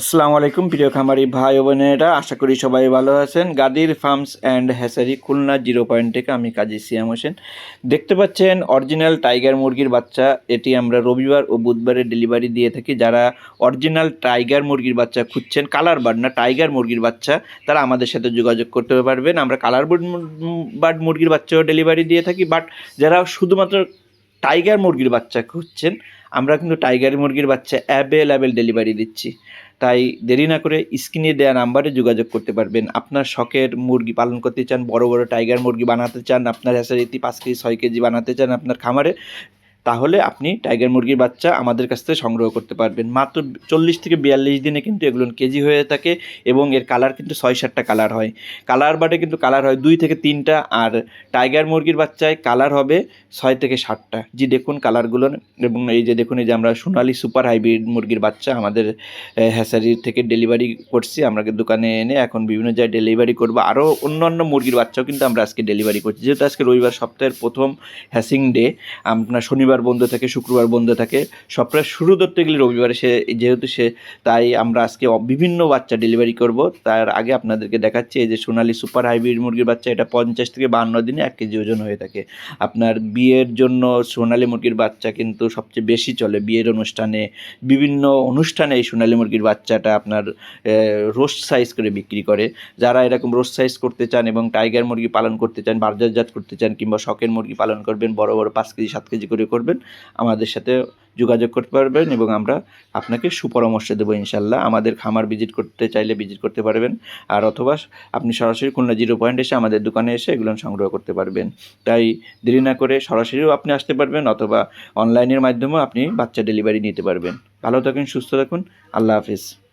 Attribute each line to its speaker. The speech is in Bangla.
Speaker 1: আসসালামু আলাইকুম, প্রিয় খামারি ভাই ও বোনেরা। আশা করি সবাই ভালো আছেন। Gadir farms and hatchery Khulna zero point থেকে আমি কাজী সিয়াম হোসেন। দেখতে পাচ্ছেন, অরিজিনাল টাইগার মুরগির বাচ্চা। এটি আমরা রবিবার ও বুধবারে ডেলিভারি দিয়ে থাকি। যারা অরিজিনাল টাইগার মুরগির বাচ্চা খুঁজছেন, কালার বার্ড না, টাইগার মুরগির বাচ্চা, তারা আমাদের সাথে যোগাযোগ করতে পারবেন। আমরা কালার বার্ড মুরগির বাচ্চাও ডেলিভারি দিয়ে থাকি। বাট যারা শুধুমাত্র টাইগার মুরগির বাচ্চা খুঁজছেন, আমরা কিন্তু টাইগার মুরগির বাচ্চা অ্যাভেলেবেল ডেলিভারি দিচ্ছি। তাই দেরি না করে স্ক্রিনে দেওয়া নাম্বারে যোগাযোগ করতে পারবেন। আপনার শখের মুরগি পালন করতে চান, বড় বড় টাইগার মুরগি বানাতে চান, আপনার হ্যাসারিতে পাঁচ কেজি, ছয় কেজি বানাতে চান আপনার খামারে তাহলে আপনি টাইগার মুরগির বাচ্চা আমাদের কাছ থেকে সংগ্রহ করতে পারবেন। মাত্র চল্লিশ থেকে বিয়াল্লিশ দিনে কিন্তু এগুলো কেজি হয়ে থাকে এবং এর কালার কিন্তু ছয় সাতটা কালার হয়। কালার বাটে কিন্তু কালার হয় দুই থেকে তিনটা আর টাইগার মুরগির বাচ্চায় কালার হবে ছয় থেকে সাতটা। জি, দেখুন কালারগুলো এবং এই যে দেখুন, এই যে আমরা সোনালি সুপার হাইব্রিড মুরগির বাচ্চা আমাদের হ্যাসারি থেকে ডেলিভারি করছি। আমরা দোকানে এনে এখন বিভিন্ন জায়গায় ডেলিভারি করব। আরও অন্য অন্য মুরগির বাচ্চাও কিন্তু আমরা আজকে ডেলিভারি করছি। যেহেতু আজকে রবিবার সপ্তাহের প্রথম হ্যাসিং ডে আপনার শনিবার বন্ধ থাকে, শুক্রবার বন্ধ থাকে। সপ্তাহের শুরু ধরতে গেলে রবিবারে সে, যেহেতু সে, তাই আমরা আজকে বিভিন্ন বাচ্চা ডেলিভারি করব। তার আগে আপনাদেরকে দেখাচ্ছি এই যে সোনালি সুপার হাইব্রিড মুরগির বাচ্চা, এটা পঞ্চাশ থেকে বান্ন দিনে এক কেজি ওজন হয়ে থাকে। আপনার বিয়ের জন্য সোনালি মুরগির বাচ্চা কিন্তু সবচেয়ে বেশি চলে। বিয়ের অনুষ্ঠানে, বিভিন্ন অনুষ্ঠানে এই সোনালি মুরগির বাচ্চাটা আপনার রোস্ট সাইজ করে বিক্রি করে। যারা এরকম রোস্ট সাইজ করতে চান এবং টাইগার মুরগি পালন করতে চান বাজারজাত করতে চান কিংবা শখের মুরগি পালন করবেন, বড় বড় পাঁচ কেজি, সাত কেজি করে করবেন আমাদের সাথে যোগাযোগ করতে পারবেন এবং আমরা আপনাকে সুপরামর্শ দেবো ইনশাল্লাহ। আমাদের খামার ভিজিট করতে চাইলে ভিজিট করতে পারবেন। আর অথবা আপনি সরাসরি খুলনা জিরো পয়েন্ট এসে আমাদের দোকানে এসে এগুলো সংগ্রহ করতে পারবেন। তাই দেরি না করে সরাসরিও আপনি আসতে পারবেন অথবা অনলাইনের মাধ্যমেও আপনি বাচ্চা ডেলিভারি নিতে পারবেন। ভালো থাকুন, সুস্থ থাকুন। আল্লাহ হাফিজ।